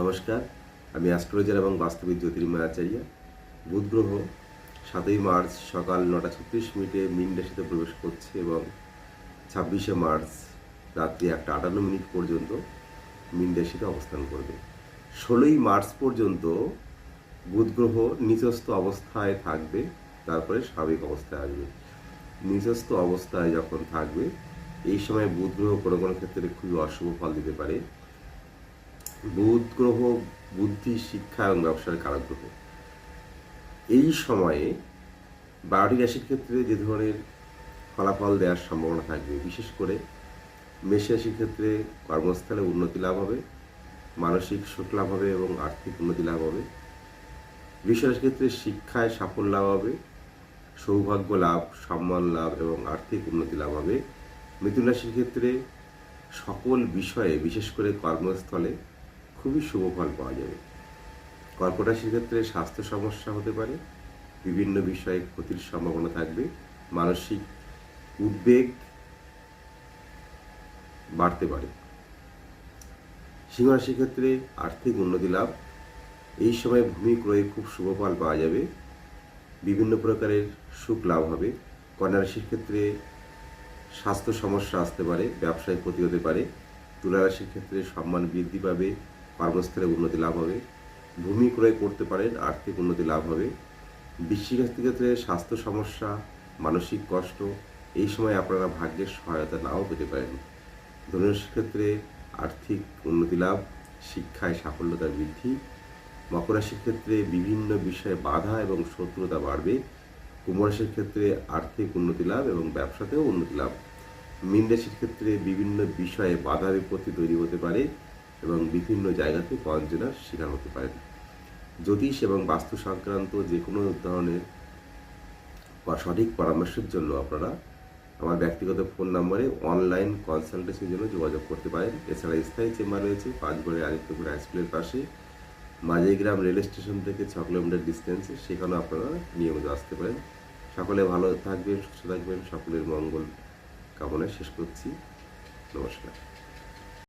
নমস্কার, আমি অ্যাস্ট্রোলজার এবং বাস্তবিক জ্যোতির্ময় আচার্য। বুধ গ্রহ সাতই মার্চ সকাল নটা ছত্রিশ মিনিটে মিন রাশিতে প্রবেশ করছে এবং ছাব্বিশে মার্চ রাত্রি একটা আটান্ন মিনিট পর্যন্ত মিন রাশিতে অবস্থান করবে। ষোলোই মার্চ পর্যন্ত বুধ গ্রহ নিচস্থ অবস্থায় থাকবে, তারপরে স্বাভাবিক অবস্থায় আসবে। নিচস্থ অবস্থায় যখন থাকবে, এই সময় বুধ গ্রহ কোনো কোনো ক্ষেত্রে খুবই অশুভ ফল দিতে পারে। বুধ গ্রহ বুদ্ধি, শিক্ষা এবং ব্যবসার কারক গ্রহ এই সময়ে বারোটি রাশির ক্ষেত্রে যে ধরনের ফলাফল দেওয়ার সম্ভাবনা থাকবে, বিশেষ করে মেষ ক্ষেত্রে কর্মস্থলে উন্নতি লাভ হবে, মানসিক সুখ লাভ হবে এবং আর্থিক উন্নতি লাভ হবে। রাশির ক্ষেত্রে শিক্ষায় সাফল্য লাভ হবে, সৌভাগ্য লাভ, সম্মান লাভ এবং আর্থিক উন্নতি লাভ হবে। মিথুন রাশির ক্ষেত্রে সকল বিষয়ে, বিশেষ করে কর্মস্থলে খুবই শুভ ফল পাওয়া যাবে। কর্কট রাশির ক্ষেত্রে স্বাস্থ্য সমস্যা হতে পারে, বিভিন্ন বিষয়ে ক্ষতির সম্ভাবনা থাকবে, মানসিক উদ্বেগ বাড়তে পারে। সিংহ রাশির ক্ষেত্রে আর্থিক উন্নতি লাভ, এই সময় ভূমি ক্রয়ে খুব শুভ ফল পাওয়া যাবে, বিভিন্ন প্রকারের সুখ লাভ হবে। কন্যা রাশির ক্ষেত্রে স্বাস্থ্য সমস্যা আসতে পারে, ব্যবসায় ক্ষতি হতে পারে তুলারাশির ক্ষেত্রে সম্মান বৃদ্ধি পাবে কর্মস্থলে উন্নতি লাভ হবে, ভূমি ক্রয় করতে পারেন, আর্থিক উন্নতি লাভ হবে। বৃশ্চিক ক্ষেত্রে স্বাস্থ্য সমস্যা, মানসিক কষ্ট, এই সময় আপনারা ভাগ্যের সহায়তা নাও পেতে পারেন। ধনুরাশির ক্ষেত্রে আর্থিক উন্নতি লাভ, শিক্ষায় সাফল্যতা বৃদ্ধি, মকর রাশির ক্ষেত্রে বিভিন্ন বিষয়ে বাধা এবং শত্রুতা বাড়বে, কুম্ভ রাশির ক্ষেত্রে আর্থিক উন্নতি লাভ এবং ব্যবসাতেও উন্নতি লাভ। মীন রাশির ক্ষেত্রে বিভিন্ন বিষয়ে বাধা বিপত্তি তৈরি হতে পারে এবং বিভিন্ন জায়গাতে বঞ্চনার শিকার হতে পারেন। জ্যোতিষ এবং বাস্তু সংক্রান্ত যে কোনো ধরনের সঠিক পরামর্শের জন্য আপনারা আমার ব্যক্তিগত ফোন নম্বরে অনলাইন কনসালটেশনের জন্য যোগাযোগ করতে পারেন। এছাড়া স্থায়ী চেম্বার রয়েছে পাঁচগড়ের আদিত্যপুর হাই স্কুলের পাশে। মাঝেগ্রাম রেল স্টেশন থেকে ছ কিলোমিটার ডিস্টেন্সে সেখানেও আপনারা নিয়মিত আসতে পারেন। সকলে ভালো থাকবেন, সুস্থ থাকবেন। সকলের মঙ্গল কামনায় শেষ করছি। নমস্কার।